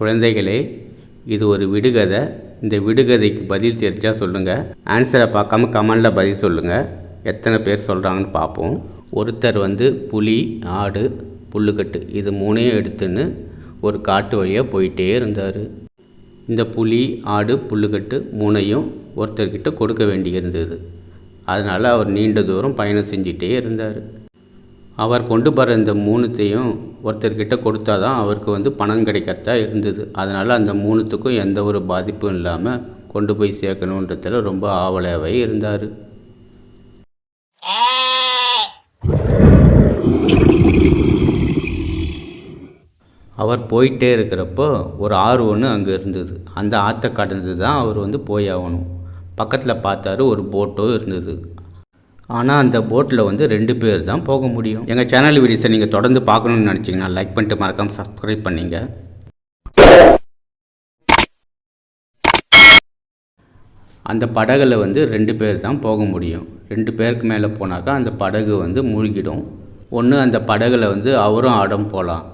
குழந்தைகளே இது ஒரு விடுகதை. இந்த விடுகதைக்கு பதில் தெரிஞ்சால் சொல்லுங்கள் ஆன்சரை பார்க்காம கமெண்டில் பதில் சொல்லுங்கள் எத்தனை பேர் சொல்கிறாங்கன்னு பார்ப்போம். ஒருத்தர் வந்து புலி ஆடு புல்லுக்கட்டு இது மூணையும் எடுத்துன்னு ஒரு காட்டு வழியாக போயிட்டே இருந்தார். இந்த புலி ஆடு புல்லுக்கட்டு மூணையும் ஒருத்தர்கிட்ட கொடுக்க வேண்டியிருந்தது. அதனால் அவர் நீண்ட தூரம் பயணம் செஞ்சிட்டே இருந்தார். அவர் கொண்டு போகிற இந்த மூணுத்தையும் ஒருத்தர்கிட்ட கொடுத்தா தான் அவருக்கு வந்து பணம் கிடைக்கிறதா இருந்தது. அதனால் அந்த மூணுத்துக்கும் எந்த ஒரு பாதிப்பும் இல்லாமல் கொண்டு போய் சேர்க்கணுன்றதுல ரொம்ப ஆவலாகவே இருந்தார். அவர் போயிட்டே இருக்கிறப்போ ஒரு ஆறு ஒன்று அங்கே இருந்தது. அந்த ஆற்றை கடந்து தான் அவர் வந்து போய் ஆகணும். பக்கத்தில் பார்த்தாரு ஒரு போட்டும் இருந்தது. ஆனால் அந்த போட்டில் வந்து ரெண்டு பேர் தான் போக முடியும். எங்கள் சேனல் வீடியோஸை நீங்கள் தொடர்ந்து பார்க்கணுன்னு நினச்சிங்கன்னா லைக் பண்ணிட்டு மறக்காமல் சப்ஸ்கிரைப் பண்ணிங்க. அந்த படகுல வந்து ரெண்டு பேர் தான் போக முடியும். ரெண்டு பேருக்கு மேலே போனாக்கா அந்த படகு வந்து மூழ்கிடும். ஒன்று அந்த படகுல வந்து அவரும் ஆடம் போகலாம்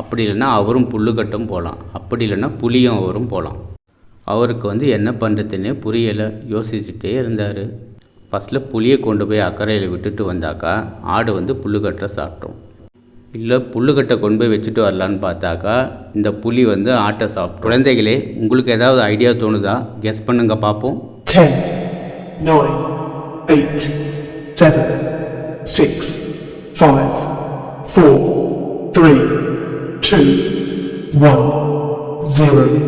அப்படி இல்லைன்னா அவரும் புல்லுக்கட்டும் போகலாம் அப்படி இல்லைன்னா புலியும் அவரும் போகலாம் அவருக்கு வந்து என்ன பண்ணுறதுன்னே புரியலை. யோசிச்சுட்டே இருந்தார். ஃபஸ்ட்டில் புளியை கொண்டு போய் அக்கறையில் விட்டுட்டு வந்தாக்கா ஆடு வந்து புல்லுக்கட்டை சாப்பிட்டோம். இல்லை புல்லுக்கட்டை கொண்டு போய் வச்சுட்டு வரலான்னு பார்த்தாக்கா இந்த புலி வந்து ஆட்டை சாப்பிட்டோம். குழந்தைகளே உங்களுக்கு ஏதாவது ஐடியா தோணுதா? கெஸ் பண்ணுங்க பார்ப்போம். 10, 9, 8, 7, 6, 5, 4, 3, 2, 1, 0.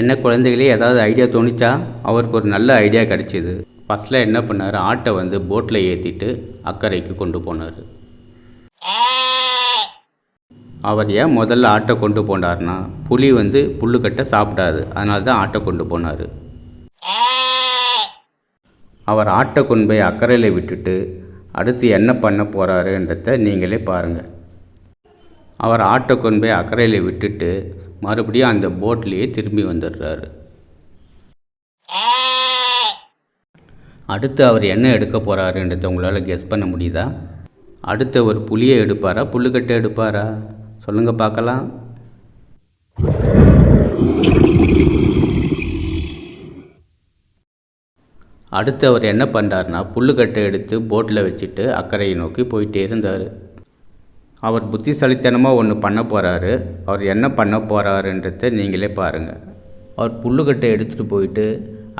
என்ன குழந்தைகளே ஏதாவது ஐடியா தோணுச்சா? அவருக்கு ஒரு நல்ல ஐடியா கிடைச்சிது. ஃபஸ்ட்டில் என்ன பண்ணார்? ஆட்டை வந்து போட்டில் ஏற்றிட்டு அக்கறைக்கு கொண்டு போனார். அவர் ஏன் முதல்ல ஆட்டை கொண்டு போனார்னா புலி வந்து புல்லுக்கட்டை சாப்பிடாது. அதனால தான் ஆட்டை கொண்டு போனார். அவர் ஆட்டை கொண்டு போய் அக்கறையில் விட்டுட்டு அடுத்து என்ன பண்ண போகிறாருன்றத நீங்களே பாருங்கள் அவர் ஆட்டை கொண்டு போய் அக்கறையில் விட்டுட்டு மறுபடியும் அந்த போட்லேயே திரும்பி வந்துடுறாரு. அடுத்து அவர் என்ன எடுக்க போகிறாருன்றத உங்களால் கெஸ் பண்ண முடியுதா? அடுத்து அவர் புளியை எடுப்பாரா? புல்லுக்கட்டை எடுப்பாரா? சொல்லுங்கள் பார்க்கலாம். அடுத்து அவர் என்ன பண்ணுறாருனா புல்லுக்கட்டை எடுத்து போட்டில் வச்சுட்டு அக்கறையை நோக்கி போயிட்டே இருந்தார். அவர் புத்திசாலித்தனமாக ஒன்று பண்ண போகிறாரு அவர் என்ன பண்ண போகிறாருன்றத நீங்களே பாருங்கள் அவர் புல்லுக்கட்டை எடுத்துகிட்டு போயிட்டு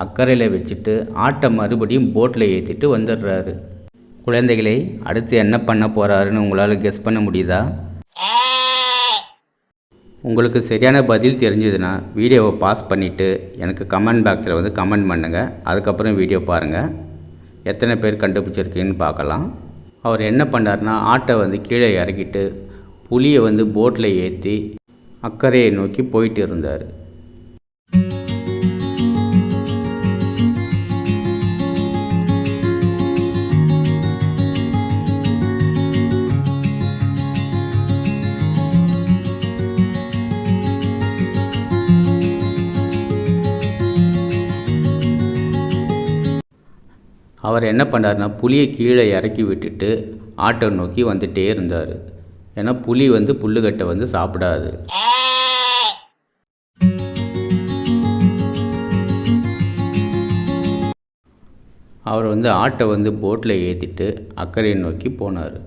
அக்கறையில் வச்சுட்டு ஆட்டை மறுபடியும் போட்டில் ஏற்றிட்டு வந்துடுறாரு. குழந்தைகளை அடுத்து என்ன பண்ண போகிறாருன்னு உங்களால் கெஸ் பண்ண முடியுதா? உங்களுக்கு சரியான பதில் தெரிஞ்சதுன்னா வீடியோவை பாஸ் பண்ணிவிட்டு எனக்கு கமெண்ட் பாக்ஸில் வந்து கமெண்ட் பண்ணுங்கள் அதுக்கப்புறம் வீடியோ பாருங்கள் எத்தனை பேர் கண்டுபிடிச்சிருக்கீங்கன்னு பார்க்கலாம். அவர் என்ன பண்ணார்னா ஆட்டை வந்து கீழே இறக்கிட்டு புளியை வந்து போட்டில் ஏற்றி அக்கறையை நோக்கி போயிட்டு இருந்தார். அவர் என்ன பண்ணார்னா புலியை கீழே இறக்கி விட்டுட்டு ஆட்டை நோக்கி வந்துட்டே இருந்தார். ஏன்னா புலி வந்து புல்லுக்கட்டை வந்து சாப்பிடாது. அவர் வந்து ஆட்டை வந்து போட்டில் ஏற்றிட்டு அக்கறையை நோக்கி போனார்.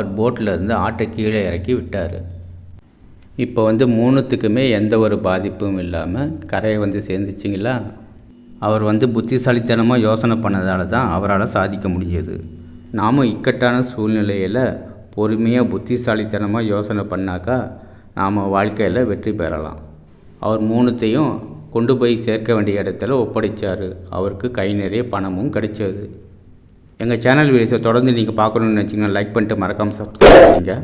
அவர் போட்டில் இருந்து ஆட்டை கீழே இறக்கி விட்டார். இப்போ வந்து மூணுத்துக்குமே எந்த ஒரு பாதிப்பும் இல்லாமல் கரையை வந்து சேர்ந்துச்சிங்களா? அவர் வந்து புத்திசாலித்தனமாக யோசனை பண்ணதால தான் அவரால் சாதிக்க முடிஞ்சது. நாமும் இக்கட்டான சூழ்நிலையில் பொறுமையாக புத்திசாலித்தனமாக யோசனை பண்ணாக்கா நாம் வாழ்க்கையில் வெற்றி பெறலாம். அவர் மூணுத்தையும் கொண்டு போய் சேர்க்க வேண்டிய இடத்துல ஒப்படைச்சார். அவருக்கு கை நிறைய பணமும் கிடைச்சது. எங்கள் சேனல் வீடியோஸை தொடர்ந்து நீங்கள் பார்க்கணுன்னு நினச்சிங்கன்னா லைக் பண்ணிட்டு மறக்காமல் சப்ஸ்கிரைப் பண்ணுங்கள்